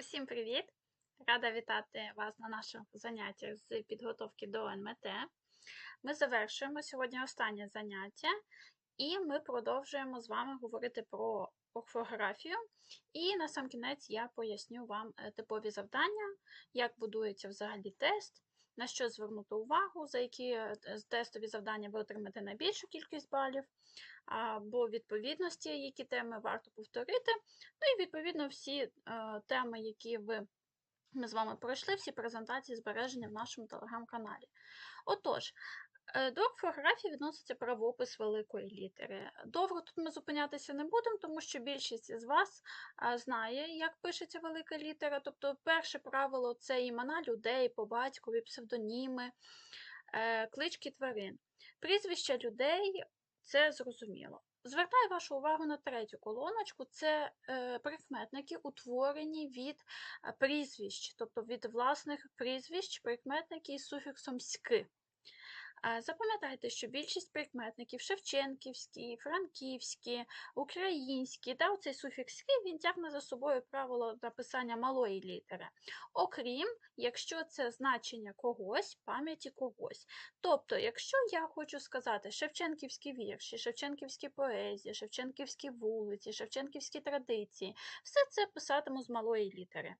Усім привіт! Рада вітати вас на наших заняттях з підготовки до НМТ. Ми завершуємо сьогодні останнє заняття, і ми продовжуємо з вами говорити про орфографію. І на сам кінець я поясню вам е, типові завдання, як будується взагалі тест, на що звернути увагу, за які е, тестові завдання ви отримаєте найбільшу кількість балів, або відповідності, які теми варто повторити. Ну і відповідно всі е, теми, які ви ми з вами пройшли, всі презентації збережені в нашому телеграм-каналі. Отож, до орфографії відноситься правопис великої літери. Довго тут ми зупинятися не будемо, тому що більшість з вас е, знає, як пишеться велика літера. Тобто, перше правило це імена людей по батькові, псевдоніми, е, клички тварин. Прізвища людей це зрозуміло. Звертаю вашу увагу на третю колоночку: це е, прикметники, утворені від е, прізвищ, тобто від власних прізвищ, прикметники із суфіксом ськи. Запам'ятайте, що більшість прикметників шевченківські, франківські, українські, та оцей суфікс «ськи» він тягне за собою правило написання малої літери. Окрім, якщо це значення когось, пам'яті когось. Тобто, якщо я хочу сказати шевченківські вірші, шевченківські поезії, шевченківські вулиці, шевченківські традиції, все це писатиму з малої літери.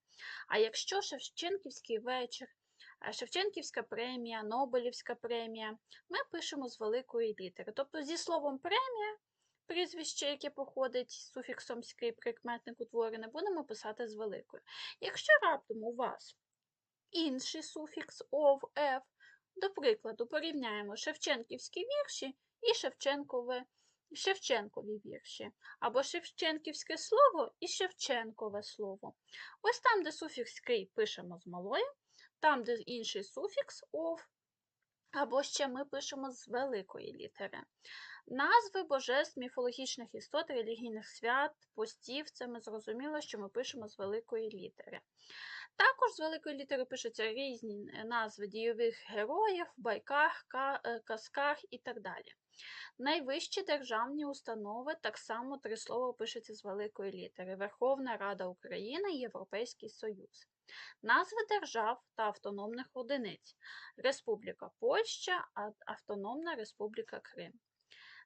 А якщо шевченківський вечір, Шевченківська премія, Нобелівська премія. Ми пишемо з великої літери. Тобто зі словом премія, прізвище, яке походить з суфіксом «ський» прикметник утворене, будемо писати з великою. Якщо раптом у вас інший суфікс ов, «ф», до прикладу, порівняємо Шевченківські вірші і Шевченкове. Шевченкові вірші, або Шевченківське слово і Шевченкове слово. Ось там, де суфікс «скрий» пишемо з малою, там, де інший суфікс ов, або ще ми пишемо з великої літери. Назви божеств міфологічних істот, релігійних свят, постів, це ми зрозуміли, що ми пишемо з великої літери. Також з великої літери пишуться різні назви дійових героїв, байках, е, казках і так далі. Найвищі державні установи так само три слова пишуться з великої літери: Верховна Рада України Європейський Союз. Назви держав та автономних одиниць Республіка Польща, Автономна Республіка Крим.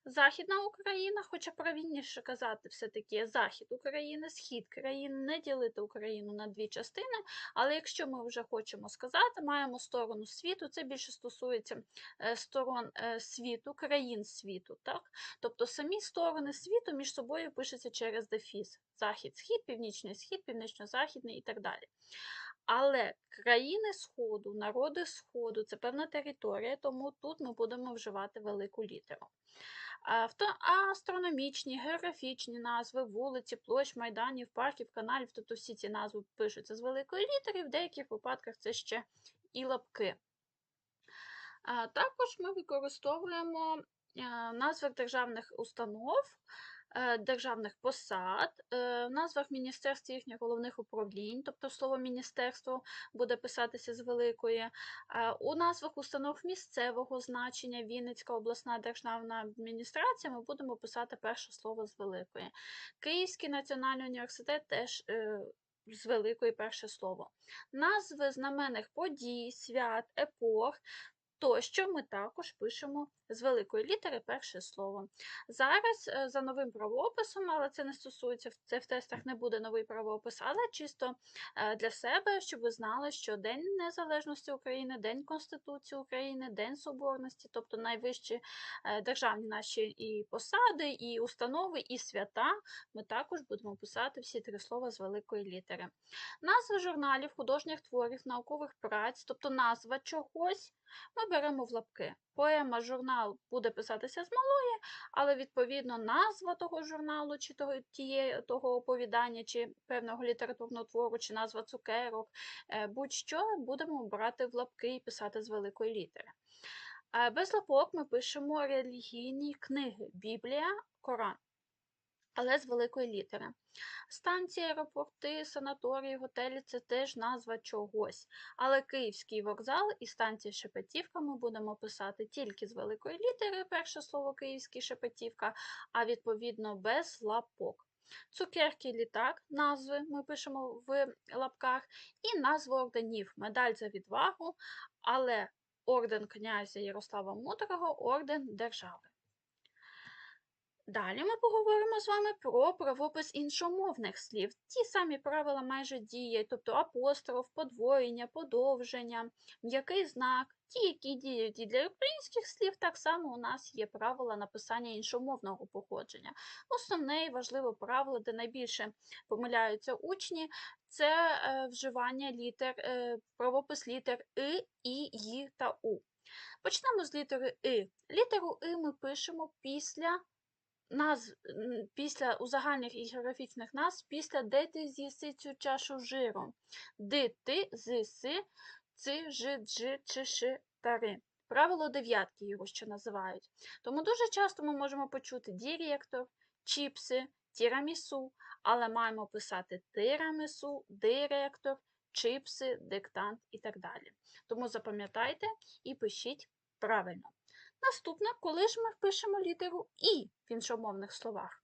Західна Україна, хоча правильніше казати, все-таки Захід України, Схід країни, не ділити Україну на дві частини. Але якщо ми вже хочемо сказати, маємо сторону світу, це більше стосується е, сторон е, світу, країн світу. так? Тобто самі сторони світу між собою пишуться через дефіс. Захід, схід, північний схід, північно-західний і так далі. Але країни Сходу, народи Сходу це певна територія, тому тут ми будемо вживати велику літеру. Астрономічні, географічні назви, вулиці, площ, майданів, парків, каналів, тобто всі ці назви пишуться з великої літери, в деяких випадках це ще і лапки. Також ми використовуємо назви державних установ. Е, державних посад, е, в назвах міністерств їхніх головних управлінь, тобто слово міністерство буде писатися з великої, е, у назвах установ місцевого значення Вінницька обласна державна адміністрація ми будемо писати перше слово з великої. Київський національний університет теж. З великої перше слово. Назви знаменних подій, свят, епох тощо ми також пишемо з великої літери перше слово. Зараз е, за новим правописом, але це не стосується, це в тестах не буде новий правопис, але чисто е, для себе, щоб ви знали, що День Незалежності України, День Конституції України, День Соборності, тобто найвищі е, державні наші і посади, і установи, і свята, ми також будемо писати всі три слова з великої літери. Назви журналів, художніх творів, наукових праць, тобто назва чогось ми беремо в лапки. Поема, журнал буде писатися з малої, але, відповідно, назва того журналу, чи того тіє, того оповідання, чи певного літературного твору, чи назва цукерок, е, будь-що будемо брати в лапки і писати з великої літери. Е, без лапок ми пишемо релігійні книги Біблія, Коран але з великої літери. Станції, аеропорти, санаторії, готелі це теж назва чогось. Але Київський вокзал і станція Шепетівка ми будемо писати тільки з великої літери, перше слово Київський Шепетівка, а відповідно без лапок. цукерки, літак, назви ми пишемо в лапках, і назви орденів, медаль за відвагу, але орден князя Ярослава Мудрого, орден держави. Далі ми поговоримо з вами про правопис іншомовних слів. Ті самі правила майже діють, тобто апостроф, подвоєння, подовження, м'який знак, ті, які діють і для українських слів, так само у нас є правила написання іншомовного походження. Основне і важливе правило, де найбільше помиляються учні, це е, вживання літер, е, правопис літер И, І, Ї та У. Почнемо з літери И. Літеру И ми пишемо після назв після узагальних і географічних назв після де ти з'їси цю чашу жиру. Ди ти зиси ци жи джи чи ши тари. Правило дев'ятки його ще називають. Тому дуже часто ми можемо почути директор, чіпси, тірамісу, але маємо писати тирамісу, директор, чіпси, диктант і так далі. Тому запам'ятайте і пишіть правильно. Наступне, коли ж ми впишемо літеру І в іншомовних словах.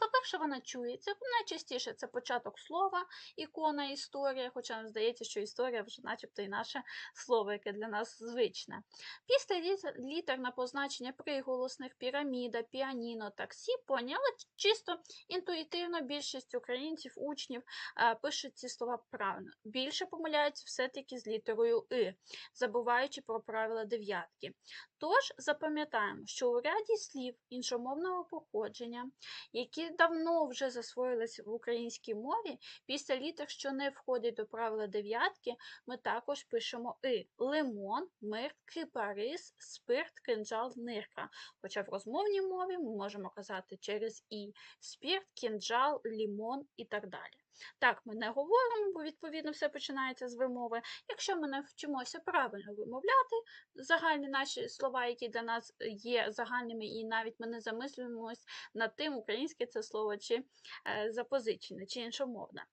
По-перше, вона чується. Найчастіше це початок слова, ікона, історія, хоча нам здається, що історія вже начебто і наше слово, яке для нас звичне. Після літер на позначення приголосних піраміда, піаніно, таксі, поні, але чисто інтуїтивно більшість українців, учнів е, пишуть ці слова правильно. Більше помиляються все-таки з літерою И, забуваючи про правила дев'ятки. Тож запам'ятаємо, що у ряді слів іншомовного походження, які давно вже засвоїлись в українській мові, після літер, що не входить до правила дев'ятки, ми також пишемо и. Лимон, мир, кипарис, спирт, кинджал, нирка. Хоча в розмовній мові ми можемо казати через і спірт, кінджал, лімон і так далі. Так, ми не говоримо, бо відповідно все починається з вимови. Якщо ми навчимося правильно вимовляти загальні наші слова, які для нас є загальними, і навіть ми не замислюємось над тим, українське це слово чи е, запозичене, чи іншомовне.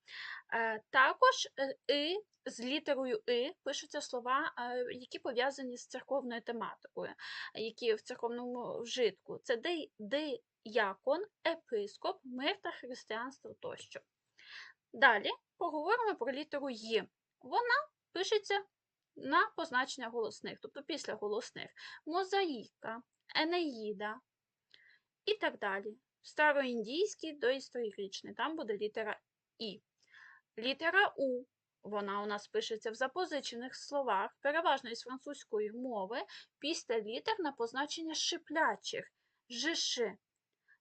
Е, також е, і з літерою И пишуться слова, які пов'язані з церковною тематикою, які в церковному вжитку. Це ди- диякон, епископ, мир та християнство тощо. Далі поговоримо про літеру Й. Вона пишеться на позначення голосних, тобто після голосних. Мозаїка, Енеїда і так далі. Староіндійський до історичний, там буде літера І. Літера У. Вона у нас пишеться в запозичених словах, переважно із французької мови, після літер на позначення шиплячих жиши.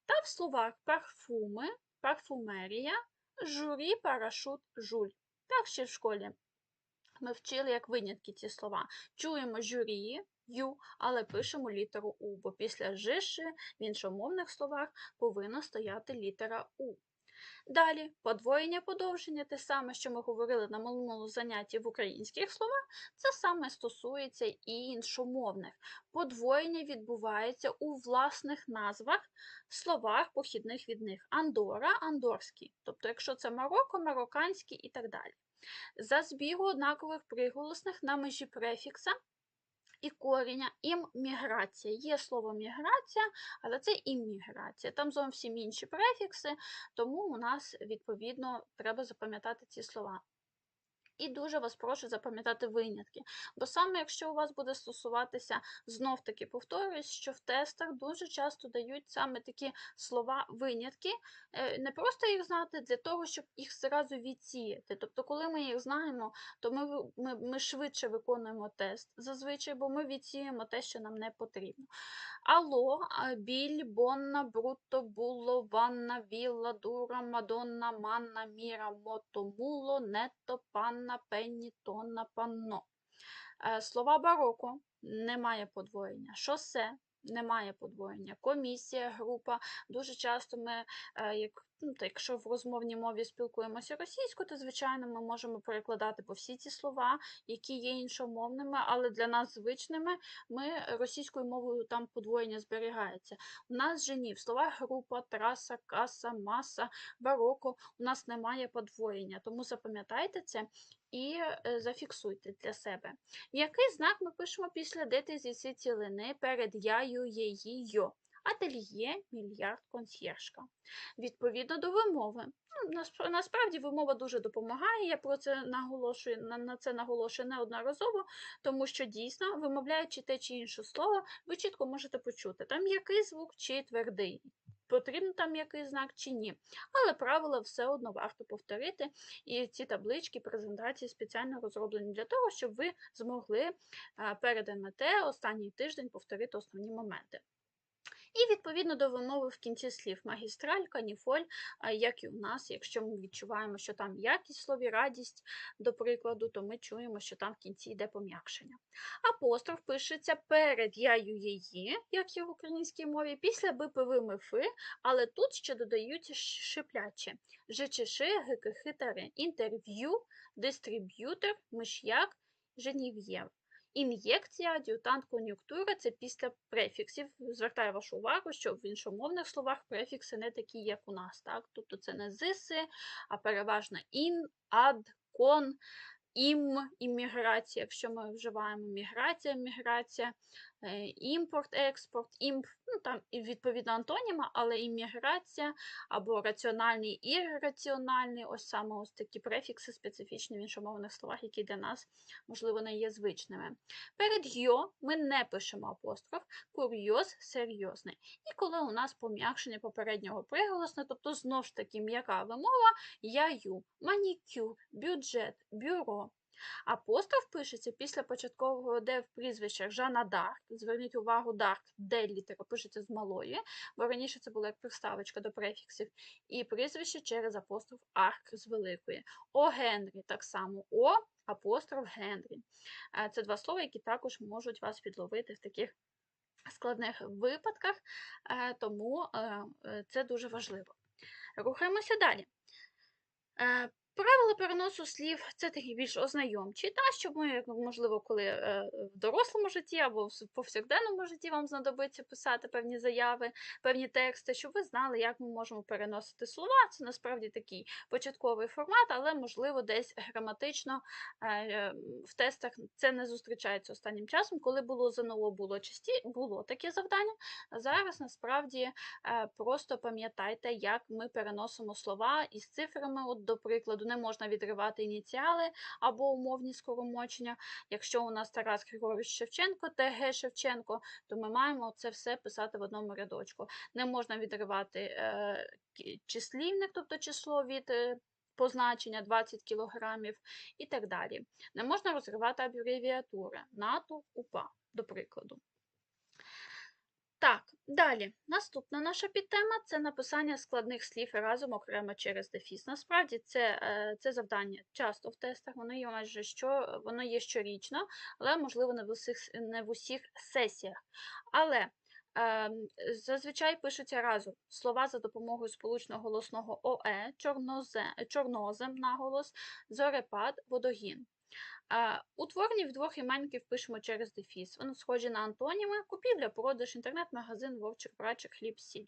Та в словах парфуми, парфумерія, журі, парашут, жуль. Так ще в школі ми вчили як винятки ці слова. Чуємо журі, ю, але пишемо літеру У, бо після жиши в іншомовних словах повинна стояти літера У. Далі, подвоєння подовження, те саме, що ми говорили на минулому занятті в українських словах, це саме стосується і іншомовних. Подвоєння відбувається у власних назвах, словах, похідних від них. Андора, андорський. Тобто, якщо це Марокко, марокканський і так далі. За збігу однакових приголосних на межі префікса і коріння імміграція. Є слово міграція, але це імміграція. Там зовсім інші префікси, тому у нас, відповідно, треба запам'ятати ці слова. І дуже вас прошу запам'ятати винятки. Бо саме якщо у вас буде стосуватися, знов таки повторюсь, що в тестах дуже часто дають саме такі слова винятки, е, не просто їх знати для того, щоб їх зразу відсіяти. Тобто, коли ми їх знаємо, то ми, ми, ми швидше виконуємо тест зазвичай, бо ми відсіємо те, що нам не потрібно. Алло, біль, бонна, брутто, було, ванна, вілла, дура, мадонна, манна, міра, мото, муло, нетто, панна, пенні, тонна, панно. Е, Слова бароко немає подвоєння. Шосе немає подвоєння. Комісія, група. Дуже часто ми, е, як, ну, та якщо в розмовній мові спілкуємося російською, то звичайно ми можемо перекладати по всі ці слова, які є іншомовними, але для нас звичними ми російською мовою там подвоєння зберігається. У нас же ні, в словах група, траса, каса, маса, бароко у нас немає подвоєння. Тому запам'ятайте це і е, зафіксуйте для себе. Який знак ми пишемо після дити зі всі цілини перед яю, її, йо? Ательє, мільярд, консьєржка. Відповідно до вимови. Ну, Насправді вимова дуже допомагає. Я про це наголошую на, це наголошую неодноразово, тому що дійсно, вимовляючи те чи інше слово, ви чітко можете почути, там який звук чи твердий. Потрібен там який знак чи ні. Але правила все одно варто повторити. І ці таблички презентації спеціально розроблені для того, щоб ви змогли а, перед МТ останній тиждень повторити основні моменти. І відповідно до вимови в кінці слів магістраль, каніфоль, як і у нас, якщо ми відчуваємо, що там якість в слові радість, до прикладу, то ми чуємо, що там в кінці йде пом'якшення. Апостроф пишеться перед яю її, як і в українській мові, після БПВ МИФи, але тут ще додаються ш- шиплячі. Та Р. Інтерв'ю, дистриб'ютор, миш'як, женів'єв. Ін'єкція, ад'ютант, кон'юнктура це після префіксів. Звертаю вашу увагу, що в іншомовних словах префікси не такі, як у нас. Так? Тобто це не зиси, а переважно ін, ад, кон, ім, імміграція, якщо ми вживаємо міграція, міграція, імпорт, експорт, імп, ну там відповідно антоніма, але імміграція або раціональний і ірраціональний, ось саме ось такі префікси специфічні в іншомовних словах, які для нас, можливо, не є звичними. Перед йо ми не пишемо апостроф, курйоз серйозний. І коли у нас пом'якшення попереднього приголосне, тобто знову ж таки м'яка вимова, я-ю, манікюр, бюджет, бюро. Апостроф пишеться після початкового Д в прізвищах Жана Дарк. Зверніть увагу, Дарк, Д літера пишеться з малої, бо раніше це було як приставочка до префіксів. І прізвище через апостроф Арк з великої. О Генрі так само О, апостроф Генрі. Е, Це два слова, які також можуть вас підловити в таких складних випадках, е, тому е, це дуже важливо. Рухаємося далі. Правила переносу слів це такі більш ознайомчі, та щоб ми, можливо, коли е, в дорослому житті або в повсякденному житті вам знадобиться писати певні заяви, певні тексти, щоб ви знали, як ми можемо переносити слова. Це насправді такий початковий формат, але можливо десь граматично е, е, в тестах це не зустрічається останнім часом. Коли було ЗНО, було часті, було таке завдання. Зараз насправді просто пам'ятайте, як ми переносимо слова із цифрами. От, до прикладу, не можна відривати ініціали або умовні скоромочення. Якщо у нас Тарас Григорович Шевченко, ТГ Шевченко, то ми маємо це все писати в одному рядочку. Не можна відривати е, числівник, тобто число від. е, Позначення 20 кілограмів і так далі. Не можна розривати абревіатури НАТО, УПА, до прикладу. Так, далі. Наступна наша підтема це написання складних слів разом окремо через дефіс. Насправді це, е, це завдання часто в тестах, воно є майже що, воно є щорічно, але можливо не в усіх, не в усіх сесіях. Але ем, зазвичай пишуться разом слова за допомогою сполучного голосного ОЕ, чорнозе, чорнозем наголос, зорепад, водогін. Утворені вдвох іменників пишемо через дефіс. Вони схожі на антоніми, купівля, продаж, інтернет-магазин, вовчик, братчик, хліб, сіль.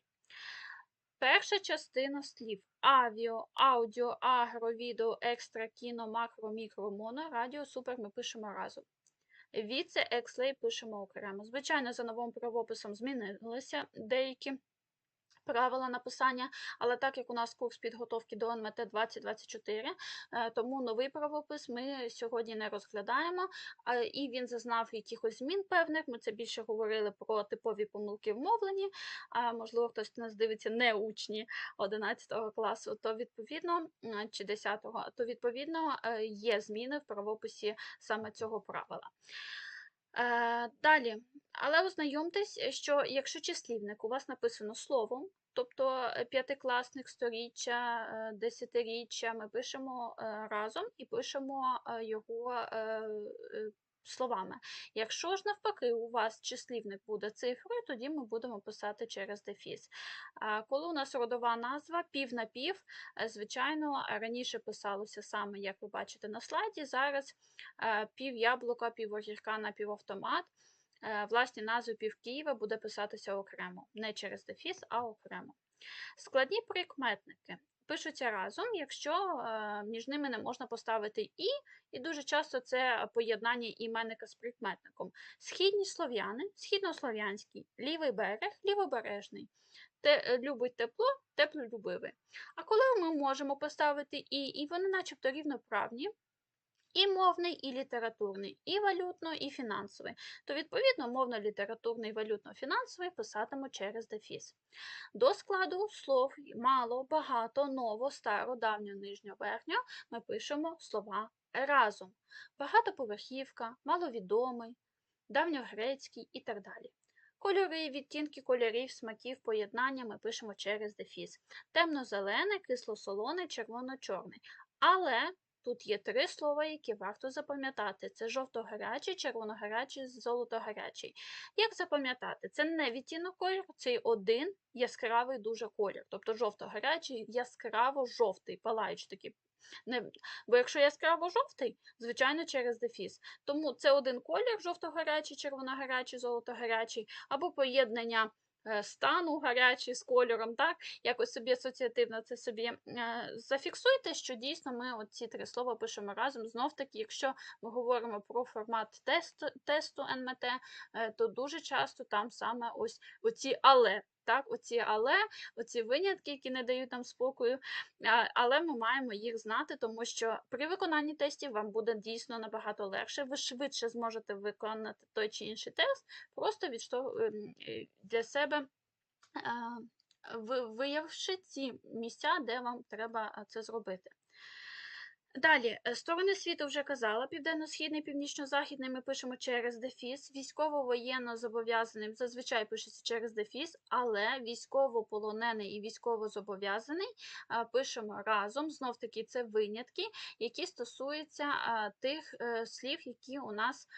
Перша частина слів авіо, аудіо, агро, відео, екстра, кіно, макро, мікро, моно, радіо, супер ми пишемо разом. Віце, екслей пишемо окремо. Звичайно, за новим правописом змінилися деякі правила написання, але так як у нас курс підготовки до НМТ 2024, е, тому новий правопис ми сьогодні не розглядаємо, і він зазнав якихось змін певних. Ми це більше говорили про типові помилки в мовленні. Можливо, хтось нас дивиться не учні 11 класу, то відповідно чи 10, то відповідно е, є зміни в правописі саме цього правила. Е, Далі, але ознайомтесь, що якщо числівник у вас написано словом, тобто е, п'ятикласник, сторіччя, е, десятиріччя, ми пишемо разом і пишемо його словами. Якщо ж навпаки у вас числівник буде цифрою, тоді ми будемо писати через дефіс. Коли у нас родова назва пів на пів, е, звичайно, раніше писалося саме, як ви бачите на слайді, зараз е, пів яблука, пів огірка на півавтомат. Е, Власні назви пів Києва буде писатися окремо, не через дефіс, а окремо. Складні прикметники. Пишуться разом, якщо е, між ними не можна поставити і, і дуже часто це поєднання іменника з прикметником. Східні слов'яни, східнослов'янський, лівий берег, лівобережний. Те, е, любить тепло, теплолюбивий. А коли ми можемо поставити і, і вони начебто рівноправні, і мовний, і літературний, і валютно, і фінансовий, то відповідно мовно-літературний, валютно-фінансовий писатиму через дефіс. До складу слов мало, багато, ново, старо, давньо, нижньо, верхньо ми пишемо слова разом. Багатоповерхівка, маловідомий, давньогрецький і так далі. Кольори, відтінки кольорів, смаків, поєднання ми пишемо через дефіс. Темно-зелений, кисло-солоний, червоно-чорний. Але тут є три слова, які варто запам'ятати: це жовто-гарячий, червоно-гарячий, золото-гарячий. Як запам'ятати? Це не відтінок кольору, це один яскравий дуже колір. Тобто жовто-гарячий, яскраво-жовтий, палаючий такий. Не, бо якщо яскраво-жовтий, звичайно, через дефіс. Тому це один колір жовто-гарячий, червоно-гарячий, золото-гарячий, або поєднання стану гарячий з кольором, так? Якось собі асоціативно це собі е, зафіксуйте, що дійсно ми ці три слова пишемо разом. Знов таки, якщо ми говоримо про формат тесту, тесту НМТ, е, то дуже часто там саме ось оці але. Так, оці але, оці винятки, які не дають нам спокою, але ми маємо їх знати, тому що при виконанні тестів вам буде дійсно набагато легше. Ви швидше зможете виконати той чи інший тест, просто ем, е, для себе. Виявивши ці місця, де вам треба це зробити. Далі, е, сторони світу вже казала, південно-східний, північно-західний ми пишемо через дефіс, військово-воєнно зобов'язаним зазвичай пишеться через дефіс, але військово-полонений і військово-зобов'язаний пишемо разом. Знов таки це винятки, які стосуються тих е, слів, які у нас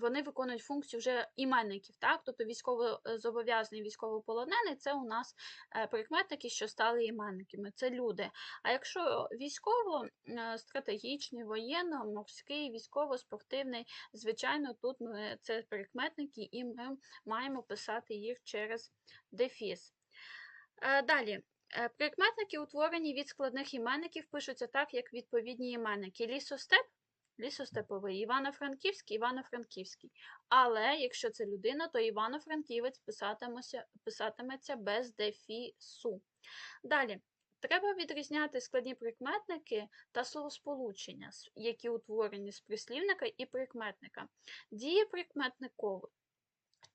вони виконують функцію вже іменників, так? Тобто військово-зобов'язаний, військово-полонений це у нас е, прикметники, що стали іменниками, це люди. А якщо військово, е, стратегічний, воєнно, морський, військово-спортивний, звичайно, тут ми, це прикметники, і ми маємо писати їх через дефіс. Е, Далі. Прикметники, утворені від складних іменників, пишуться так, як відповідні іменники. Лісостеп лісостеповий, Івано-Франківський, Івано-Франківський. Але якщо це людина, то Івано-Франківець писатиметься, без дефісу. Далі. Треба відрізняти складні прикметники та словосполучення, які утворені з прислівника і прикметника. Дії прикметниковий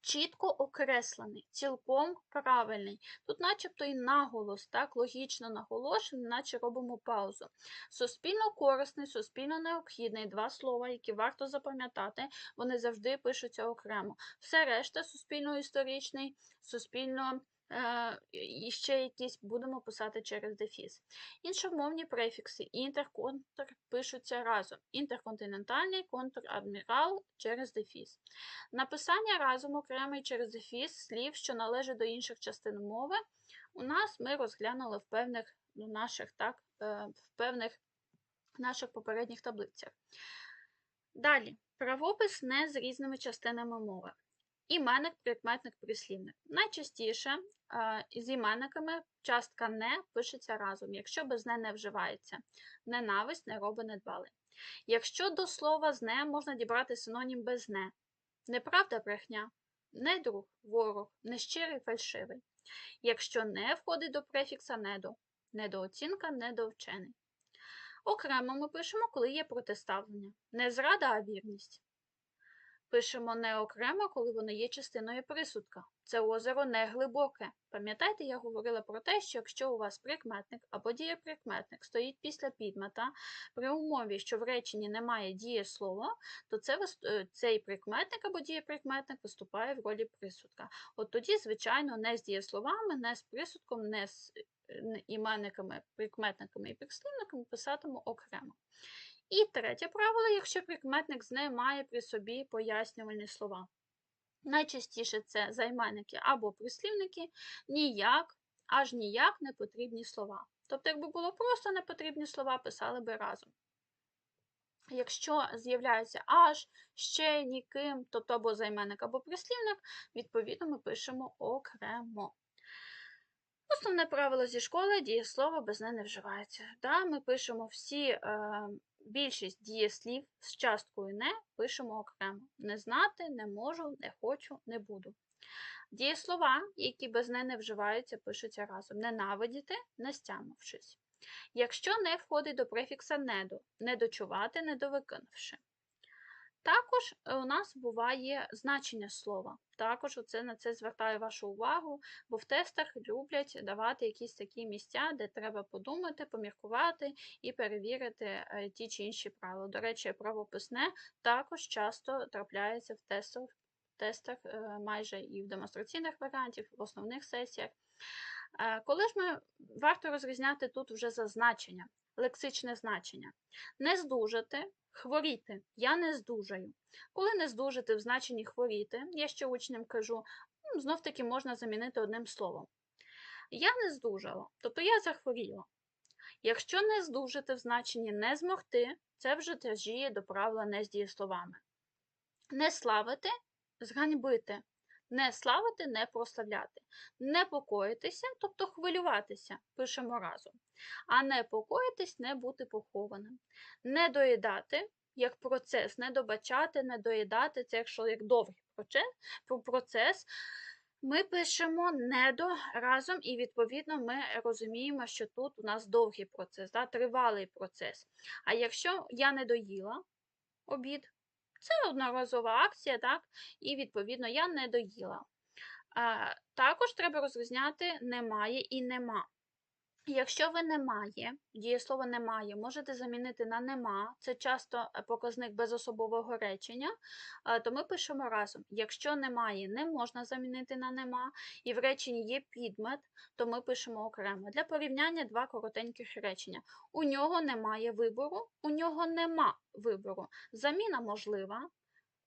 чітко окреслений, цілком правильний. Тут начебто і наголос, так, логічно наголошений, наче робимо паузу. Суспільно корисний, суспільно необхідний два слова, які варто запам'ятати, вони завжди пишуться окремо. Все решта суспільно історичний, суспільно. І ще якісь будемо писати через дефіс. Іншомовні префікси інтер, контр пишуться разом. Інтерконтинентальний, контр-адмірал через дефіс. Написання разом окремий через дефіс слів, що належать до інших частин мови, у нас ми розглянули в певних ну, наших, так, е, в певних наших попередніх таблицях. Далі, правопис не з різними частинами мови. Іменник, прикметник, прислівник. Найчастіше з іменниками частка не пишеться разом, якщо без не не вживається. Ненависть, не роби, не дбали. Якщо до слова з не можна дібрати синонім без не. Неправда брехня, не друг, ворог, нещирий, фальшивий. Якщо не входить до префікса недо, недооцінка, недовчений. Окремо ми пишемо, коли є протиставлення. Не зрада, а вірність. Пишемо не окремо, коли воно є частиною присудка. Це озеро не глибоке. Пам'ятаєте, я говорила про те, що якщо у вас прикметник або дієприкметник стоїть після підмета, при умові, що в реченні немає дієслова, то це, е, цей прикметник або дієприкметник виступає в ролі присудка. От тоді, звичайно, не з дієсловами, не з присудком, не з е, іменниками, прикметниками і прислівниками писатиму окремо. І третє правило, якщо прикметник з не має при собі пояснювальні слова. Найчастіше це займенники або прислівники, ніяк, аж ніяк не потрібні слова. Тобто, якби було просто непотрібні слова, писали би разом. Якщо з'являється аж, ще, ніким, тобто або займенник, або прислівник, відповідно ми пишемо окремо. Основне правило зі школи дієслово без не не вживається. Да, ми пишемо всі, е, більшість дієслів з часткою не пишемо окремо. Не знати, не можу, не хочу, не буду. Дієслова, які без не не вживаються, пишуться разом. Ненавидіти, не стямившись. Якщо не входить до префікса недо, недочувати, недовиконавши. Також е, у нас буває значення слова. Також оце, на це звертаю вашу увагу, бо в тестах люблять давати якісь такі місця, де треба подумати, поміркувати і перевірити е, ті чи інші правила. До речі, правописне також часто трапляється в тестах, тестах е, майже і в демонстраційних варіантах, в основних сесіях. Коли ж ми варто розрізняти тут вже за значення, лексичне значення. Не здужати, хворіти. Я не здужаю. Коли не здужати в значенні хворіти, я ще учням кажу, знов таки можна замінити одним словом. Я не здужала, тобто я захворіла. Якщо не здужати в значенні не змогти, це вже тяжіє до правила не з дієсловами. Не славити зганьбити. Не славити, не прославляти. Непокоїтися, тобто хвилюватися, пишемо разом. А непокоїтись не бути похованим. Не доїдати, як процес, не добачати, не доїдати, це якщо як довгий процес. Ми пишемо недо разом, і відповідно ми розуміємо, що тут у нас довгий процес, да, тривалий процес. А якщо я не доїла обід, це одноразова акція, так, і відповідно я не доїла. Також треба розрізняти немає і нема. Якщо ви немає, дієслово немає, можете замінити на нема, це часто е, показник безособового речення, е, то ми пишемо разом. Якщо немає, не можна замінити на нема, і в реченні є підмет, то ми пишемо окремо. Для порівняння два коротеньких речення. У нього немає вибору, у нього нема вибору. Заміна можлива,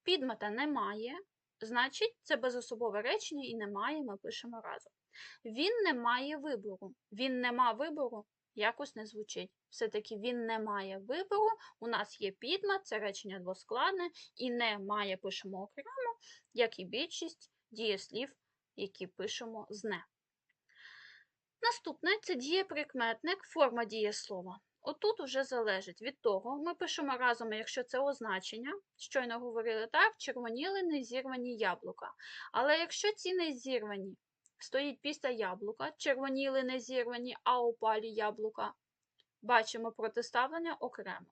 підмета немає, значить це безособове речення і немає, ми пишемо разом. Він не має вибору. Він не має вибору, якось не звучить. Все-таки він не має вибору. У нас є підмет, це речення двоскладне, і не має пишемо окремо, як і більшість дієслів, які пишемо з не. Наступне це дієприкметник, форма дієслова. Отут уже залежить від того, ми пишемо разом, якщо це означення, щойно говорили так, червоніли незірвані яблука. Але якщо ці незірвані стоїть після яблука, червоніли не зірвані, а опалі яблука. Бачимо протиставлення окремо.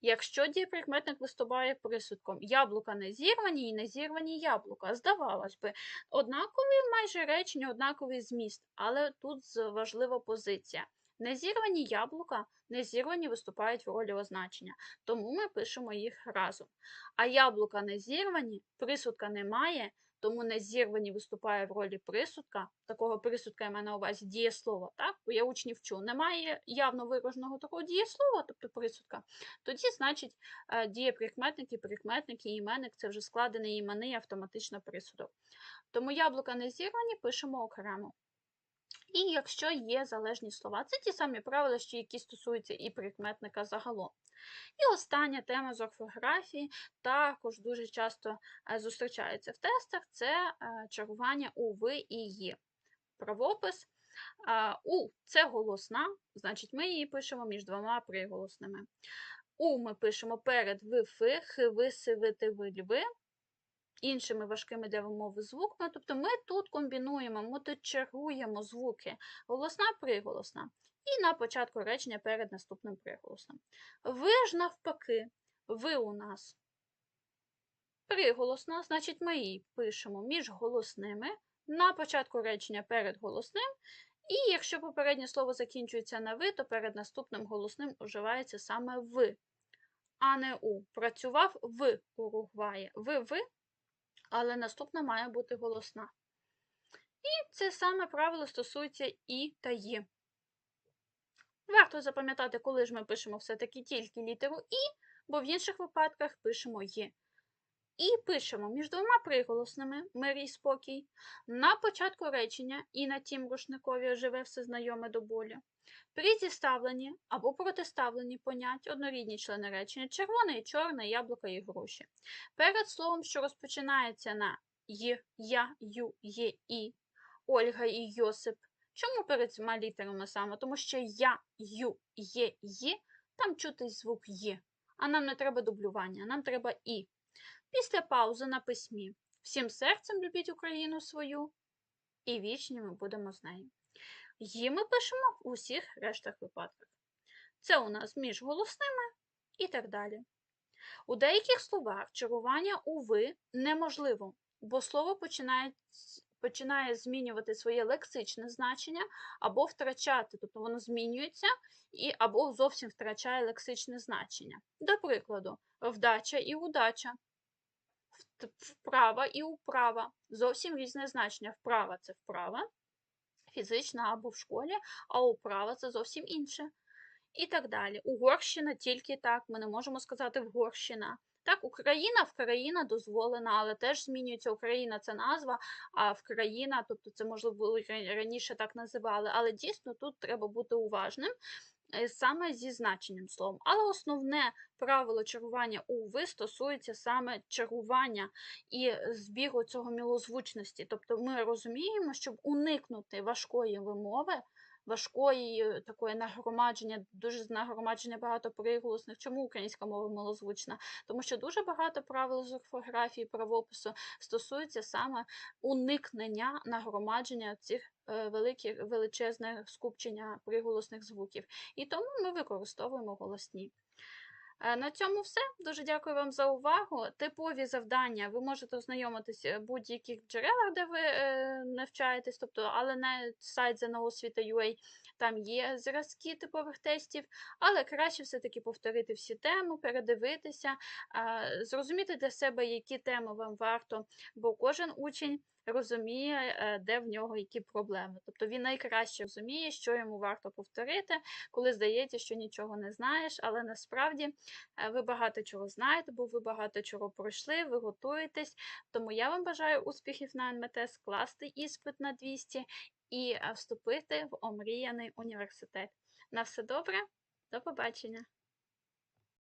Якщо дієприкметник виступає присудком яблука не зірвані і не зірвані яблука, здавалось би, однакові майже речення, однаковий зміст, але тут важлива позиція. Незірвані яблука, незірвані виступають в ролі означення, тому ми пишемо їх разом. А яблука не зірвані, присудка немає, тому незірвані виступає в ролі присудка. Такого присудка я маю на увазі дієслова. Так? Бо я учнів вчу. Немає явно вираженого такого дієслова, тобто присудка. Тоді, значить, е, дієприкметники, прикметники, іменник це вже складений іменний автоматично присудок. Тому яблука не зірвані, пишемо окремо. І якщо є залежні слова, це ті самі правила, що які стосуються і прикметника загалом. І остання тема з орфографії також дуже часто е, зустрічається в тестах це е, чергування у ви і є. Правопис. У це голосна, значить, ми її пишемо між двома приголосними. У ми пишемо перед ви, фи, хи, ви, си, ви, ти, ви, льви. Іншими важкими для вимови звуками. Тобто ми тут комбінуємо, ми тут чергуємо звуки голосна, приголосна. І на початку речення перед наступним приголосним. Ви ж навпаки, ви у нас приголосна, значить, ми її пишемо між голосними на початку речення перед голосним. І якщо попереднє слово закінчується на ви, то перед наступним голосним вживається саме ви, а не у. Працював в Уругваї. Ви ви, але наступна має бути голосна. І це саме правило стосується і та і. Варто запам'ятати, коли ж ми пишемо все-таки тільки літеру І, бо в інших випадках пишемо Є. І пишемо між двома приголосними мир і спокій. На початку речення і на тім рушникові живе все знайоме до болі. При зіставленні або протиставленні понять однорідні члени речення червоне і чорне, яблука і гроші. Перед словом, що розпочинається на Й, Я, Ю, Є, І, Ольга і Йосип, Чому перед цими літерами саме? Тому що я, ю, є, є, там чути звук є. А нам не треба дублювання, нам треба і. Після паузи на письмі. Всім серцем любіть Україну свою, і вічні ми будемо з нею. Її ми пишемо в усіх рештах випадках. Це у нас між голосними і так далі. У деяких словах чарування у ви неможливо, бо слово починає, починає змінювати своє лексичне значення або втрачати, тобто воно змінюється і або зовсім втрачає лексичне значення. До прикладу, вдача і удача, вправа і управа зовсім різне значення. Вправа це вправа, фізична або в школі, а управа це зовсім інше. І так далі. Угорщина тільки так, ми не можемо сказати Вгорщина. Так, Україна, Вкраїна дозволена, але теж змінюється Україна це назва, а Вкраїна, тобто це можливо раніше так називали. Але дійсно тут треба бути уважним саме зі значенням словом. Але основне правило чарування у ви стосується саме чарування і збігу цього мілозвучності. Тобто ми розуміємо, щоб уникнути важкої вимови, важкої е, такої нагромадження, дуже нагромадження багато приголосних. Чому українська мова малозвучна? Тому що дуже багато правил з орфографії, правопису стосується саме уникнення нагромадження цих е, великих величезних скупчення приголосних звуків. І тому ми використовуємо голосні. Е, На цьому все. Дуже дякую вам за увагу. Типові завдання ви можете ознайомитися в будь-яких джерелах, де ви е, навчаєтесь, тобто, але на сайт ZNO там є зразки типових тестів, але краще все-таки повторити всі теми, передивитися, е, зрозуміти для себе, які теми вам варто, бо кожен учень розуміє, е, де в нього які проблеми. Тобто він найкраще розуміє, що йому варто повторити, коли здається, що нічого не знаєш, але насправді е, ви багато чого знаєте, бо ви багато чого пройшли, ви готуєтесь. Тому я вам бажаю успіхів на НМТ, скласти іспит на 200 і е, вступити в омріяний університет. На все добре, до побачення!